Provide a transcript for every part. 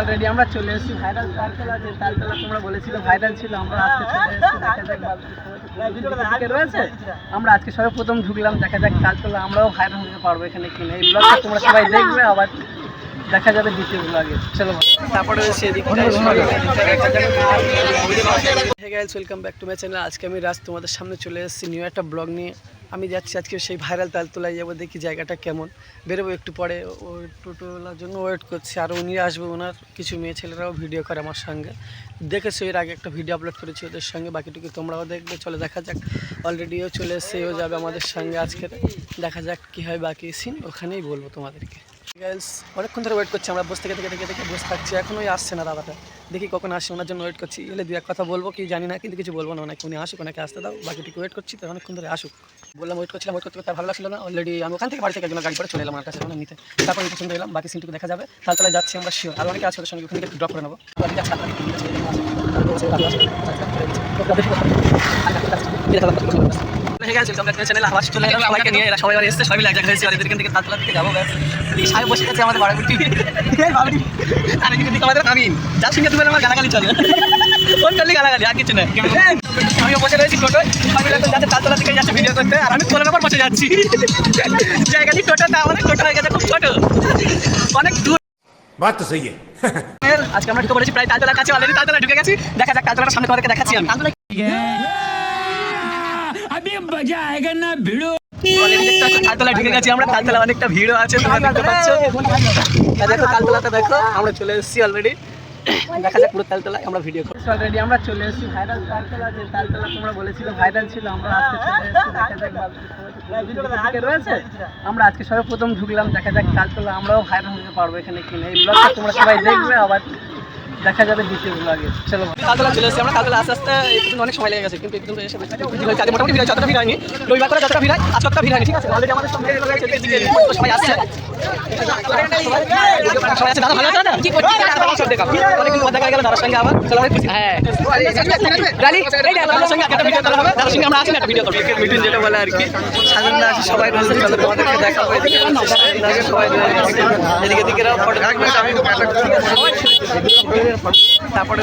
Already আমরা চলে এসেছি ভাইরাল তালতলা, যে তালতলা তোমরা বলেছিলে ভাইরাল ছিল, আমরা আজকে চলে এসেছি রয়েছে। আমরা আজকে সবাই প্রথম ঢুকলাম, দেখা যাক তালতলা, আমরাও ভাইরাল হতে পারব এখানে কিনে। এই ব্লগটা তোমরা সবাই দেখবে, আবার দেখা যাবে দ্বিতীয় ব্লগে চলো তারপরে welcome back to my channel আজকে আমি রাজ তোমাদের সামনে চলে এসেছি নিউ একটা ব্লগ নিয়ে। আমি যাচ্ছি আজকে সেই ভাইরাল তালতলায় যাব দেখি জায়গাটা কেমন। বেরোবো একটু পরে। ও টোটোলার জন্য ওয়েট করছি। আর উনি আসবে ওনার। কিছু মেয়ে ছেলেরাও ভিডিও করে আমার সঙ্গে। দেখেছ এর আগে একটা ভিডিও আপলোড করেছি ওদের সঙ্গে। বাকিটুকু তোমরাও দেখবে। চলে দেখা যাক। অলরেডিও চলে এসে ও যাবে আমাদের সঙ্গে আজকে দেখা যাক কী হয় বাকি সিন ওখানেই বলব তোমাদেরকে। অনেকক্ষণ ধরে ওয়েট করছি আমরা বসে থেকে থেকে থেকে থেকে বসে থাকছি এখনোই আসছে না দাদাটা দেখি কখন আসে ওনার জন্য ওয়েট করছি এলে দু এক কথা বলব কি জানি না কিন্তু কিছু বলব না অনেক উনি আসুক ওনাকে আসতে দাও বাকিটুকু ওয়েট করছি তো অনেকক্ষণ ধরে আসুক বললাম ওয়েট করছিলাম ওয়েট করতে করতে ভালো লাগছিল না অলরেডি আমি ওখান থেকে বাড়ি থেকে একজন গাড়ি করে চলে এলাম আমার কাছে ওখানে নিতে তারপর পছন্দ এলাম বাকি সিনটুকু দেখা যাবে তাহলে যাচ্ছি আমরা শিওর আর অনেকে আছে ওদের সঙ্গে ওখানে ড্রপ করে নেব হয়ে গেছে তোমরা আবার চলে এলাম সবাইকে নিয়ে সবাই এসেছে সবাই এক জায়গায় আর এদেরকে থেকে তালতলা আমার গালাগালি চলে। ফোন আর কিছু না আমি বসে টোটো সবাই মিলে যাচ্ছে তালতলা যাচ্ছে ভিডিও করতে আমি কোনো নম্বর যাচ্ছি। জায়গাটি টোটো তা অনেক টোটো হয়ে অনেক দূর। বাত তো সহি আজকে আমরা ঢুকে প্রায় তালতলার কাছে অলরেডি তালতলা ঢুকে গেছি। দেখা যাক তালতলার সামনে তোমাদেরকে দেখাচ্ছি আমি। কালতলা আমরা কালতলা অনেকটা আছে দেখো আমরা চলে এসেছি অলরেডি দেখা যাক পুরো তালতলায় আমরা ভিডিও করছি অলরেডি আমরা চলে এসেছি তালতলা তোমরা ভাইরাল ছিল আমরা আজকে সবাই প্রথম ঢুকলাম দেখা যাক তালতলা আমরাও ভাইরাল হতে পারব এখানে কিনে। তোমরা সবাই দেখবে আবার দেখা যাবে দ্বিতীয় ব্লগে চলো। তালতলা চলে এসেছি আমরা তালতলা আস্তে আস্তে অনেক সময় লেগে গেছে কিন্তু এসে মোটামুটি ভিড় যতটা ভিড় হয়নি। রবিবার করে যতটা ভিড় হয় আজ ততটা ভিড় হয়নি ঠিক আছে? অলরেডি আমাদের সঙ্গে সবাই আসছে। সবাই আছে দাদা ভালো আছে না কি করছিস? সব দেখা অনেকদিন পর দেখা গেল দাদার সঙ্গে আবার। চলো অনেক হ্যাঁ। রালি এই দাদার সঙ্গে একটা ভিডিও করা হবে দাদার সঙ্গে আমরা আছি একটা ভিডিও করব মিটিং যেটা বলে আর কি সাজানরা আছে সবাই রয়েছে চলো তোমাদেরকে দেখাবো। এদিকে এদিকে সবাই এদিকে এদিকে ফটো তারপরে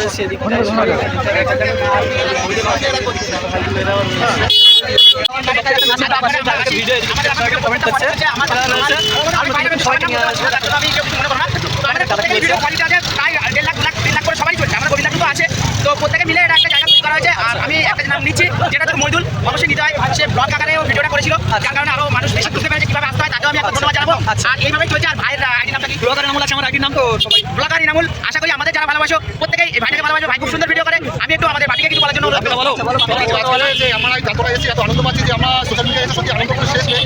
ভিডিও কমেন্ট করছে সবাইকে নিয়ে তো প্রত্যেকে মিলে এটা একটা জায়গা করা হয়েছে আর আমি একটা নাম নিচ্ছি যেটা তো মইদুল অবশ্যই নিতে হয় সে ব্লগ আকারে ও ভিডিওটা করেছিল যার কারণে আরও মানুষ বেশি বুঝতে পেরেছে কীভাবে আসতে হয় তাকেও আমি আচ্ছা। আর এইভাবেই চলছে আর ভাইয়ের আইডি নামটা কি ব্লগার নাম আছে আমার আইডির নাম তো সবাই ব্লগার ইনামুল আশা করি আমাদের যারা ভালোবাসো প্রত্যেকেই এই ভাইটাকে ভালোবাসো ভাই খুব সুন্দর ভিডিও করে আমি একটু আমাদের বাটিকে কিছু বলার জন্য অনুরোধ করব। বলো যে আমরা এই তারপরে এসে এত আনন্দ পাচ্ছি যে আমরা সোশ্যাল মিডিয়ায় এসে সত্যি আনন্দ করে শেষ নেই